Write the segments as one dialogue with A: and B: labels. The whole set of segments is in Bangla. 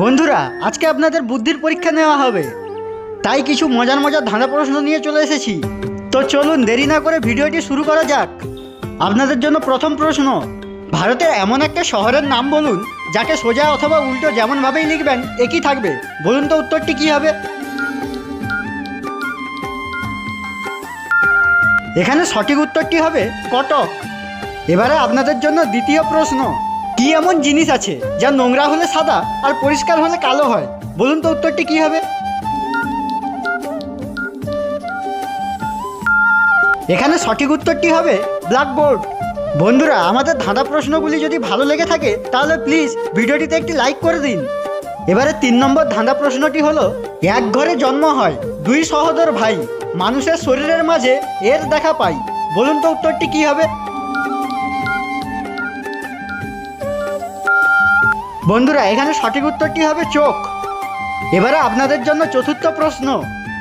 A: বন্ধুরা, আজকে আপনাদের বুদ্ধির পরীক্ষা নেওয়া হবে। তাই কিছু মজার মজার ধাঁধা প্রশ্ন নিয়ে চলে এসেছি। তো চলুন দেরি না করে ভিডিওটি শুরু করা যাক। আপনাদের জন্য প্রথম প্রশ্ন, ভারতের এমন একটা শহরের নাম বলুন, যাকে সোজা অথবা উল্টো যেমনভাবেই লিখবেন, একই থাকবে। বলুন তো উত্তরটি কী হবে? এখানে সঠিক উত্তরটি হবে কটক। এবারে আপনাদের জন্য দ্বিতীয় প্রশ্ন কি এমন জিনিস আছে যা নোংরা হলে সাদা আর পরিষ্কার হলে কালো হয়? বলুন তো উত্তরটি কি হবে? এখানে সঠিক উত্তরটি হবে ব্ল্যাকবোর্ড। বন্ধুরা, আমাদের ধাঁধা প্রশ্নগুলি যদি ভালো লেগে থাকে, তাহলে প্লিজ ভিডিওটিতে একটি লাইক করে দিন। এবারে তিন নম্বর ধাঁধা প্রশ্নটি হলো, এক ঘরে জন্ম হয় দুই সহোদর ভাই, মানুষের শরীরের মাঝে এর দেখা পাই। বলুন তো উত্তরটি কি হবে? বন্ধুরা, এখানে সঠিক উত্তরটি হবে চোখ। এবারে আপনাদের জন্য চতুর্থ প্রশ্ন,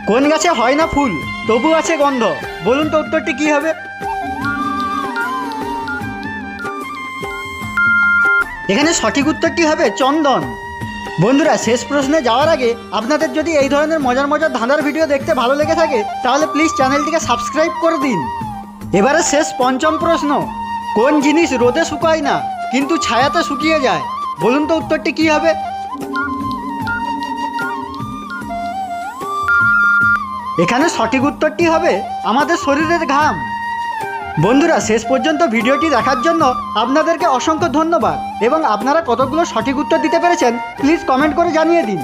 A: কোন গাছে হয় না ফুল? তবু আছে গন্ধ। বলুন তো উত্তরটি কি হবে? এখানে সঠিক উত্তরটি হবে চন্দন। বন্ধুরা, শেষ প্রশ্নে যাওয়ার আগে আপনাদের যদি এই ধরনের মজার মজার ধাঁধার ভিডিও দেখতে ভালো লেগে থাকে, তাহলে প্লিজ চ্যানেলটিকে সাবস্ক্রাইব করে দিন। এবারে শেষ পঞ্চম প্রশ্ন, কোন জিনিস রোদে শুকায় না, কিন্তু ছায়াতে শুকিয়ে যায়? বলুন তো উত্তরটি কি হবে? এখানে সঠিক উত্তরটি হবে আমাদের শরীরের ঘাম। বন্ধুরা, শেষ পর্যন্ত ভিডিওটি দেখার জন্য আপনাদেরকে অসংখ্য ধন্যবাদ এবং আপনারা কতগুলো সঠিক উত্তর দিতে পেরেছেন প্লিজ কমেন্ট করে জানিয়ে দিন।